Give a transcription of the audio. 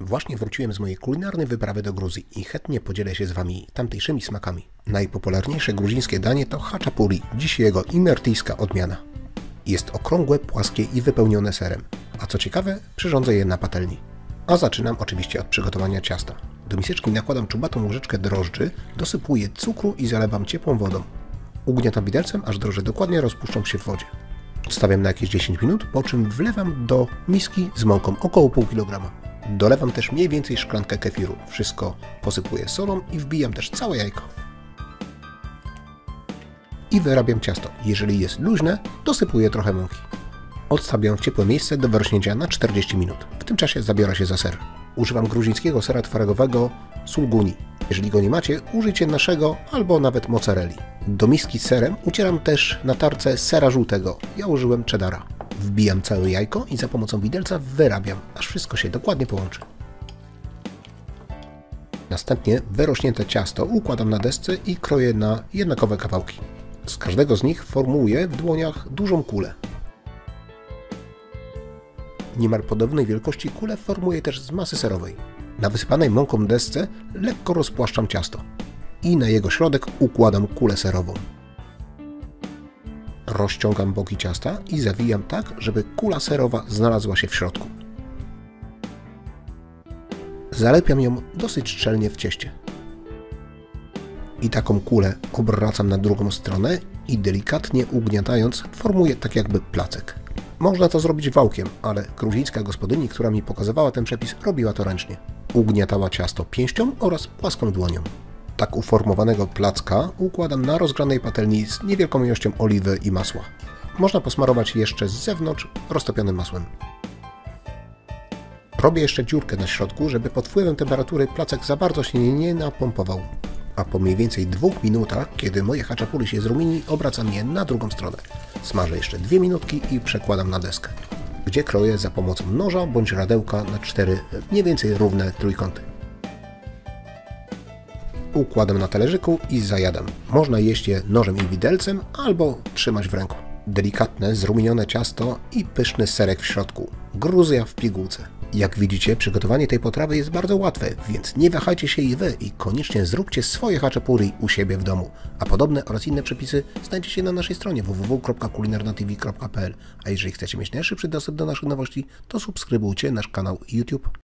Właśnie wróciłem z mojej kulinarnej wyprawy do Gruzji i chętnie podzielę się z Wami tamtejszymi smakami. Najpopularniejsze gruzińskie danie to haczapuri, dziś jego imertyjska odmiana. Jest okrągłe, płaskie i wypełnione serem, a co ciekawe, przyrządzę je na patelni. A zaczynam oczywiście od przygotowania ciasta. Do miseczki nakładam czubatą łyżeczkę drożdży, dosypuję cukru i zalewam ciepłą wodą. Ugniatam widelcem, aż drożdże dokładnie rozpuszczą się w wodzie. Odstawiam na jakieś 10 minut, po czym wlewam do miski z mąką około pół kilograma. Dolewam też mniej więcej szklankę kefiru. Wszystko posypuję solą i wbijam też całe jajko. I wyrabiam ciasto. Jeżeli jest luźne, dosypuję trochę mąki. Odstawiam w ciepłe miejsce do wyrośnięcia na 40 minut. W tym czasie zabiorę się za ser. Używam gruzińskiego sera twaregowego sulguni. Jeżeli go nie macie, użyjcie naszego albo nawet mozzarelli. Do miski z serem ucieram też na tarce sera żółtego. Ja użyłem cheddara. Wbijam całe jajko i za pomocą widelca wyrabiam, aż wszystko się dokładnie połączy. Następnie wyrośnięte ciasto układam na desce i kroję na jednakowe kawałki. Z każdego z nich formułuję w dłoniach dużą kulę. Niemal podobnej wielkości kulę formuję też z masy serowej. Na wysypanej mąką desce lekko rozpłaszczam ciasto i na jego środek układam kulę serową. Rozciągam boki ciasta i zawijam tak, żeby kula serowa znalazła się w środku. Zalepiam ją dosyć szczelnie w cieście. I taką kulę obracam na drugą stronę i delikatnie ugniatając formuję tak jakby placek. Można to zrobić wałkiem, ale gruzińska gospodyni, która mi pokazywała ten przepis, robiła to ręcznie. Ugniatała ciasto pięścią oraz płaską dłonią. Tak uformowanego placka układam na rozgrzanej patelni z niewielką ilością oliwy i masła. Można posmarować jeszcze z zewnątrz roztopionym masłem. Robię jeszcze dziurkę na środku, żeby pod wpływem temperatury placek za bardzo się nie napompował. A po mniej więcej dwóch minutach, kiedy moje haczapury się zrumieni, obracam je na drugą stronę. Smażę jeszcze dwie minutki i przekładam na deskę, gdzie kroję za pomocą noża bądź radełka na cztery mniej więcej równe trójkąty układam na talerzyku i zajadam. Można jeść je nożem i widelcem albo trzymać w ręku. Delikatne, zrumienione ciasto i pyszny serek w środku. Gruzja w pigułce. Jak widzicie, przygotowanie tej potrawy jest bardzo łatwe, więc nie wahajcie się i wy i koniecznie zróbcie swoje haczapuri u siebie w domu. A podobne oraz inne przepisy znajdziecie na naszej stronie www.kulinarnatv.pl. A jeżeli chcecie mieć najszybszy dostęp do naszych nowości, to subskrybujcie nasz kanał YouTube.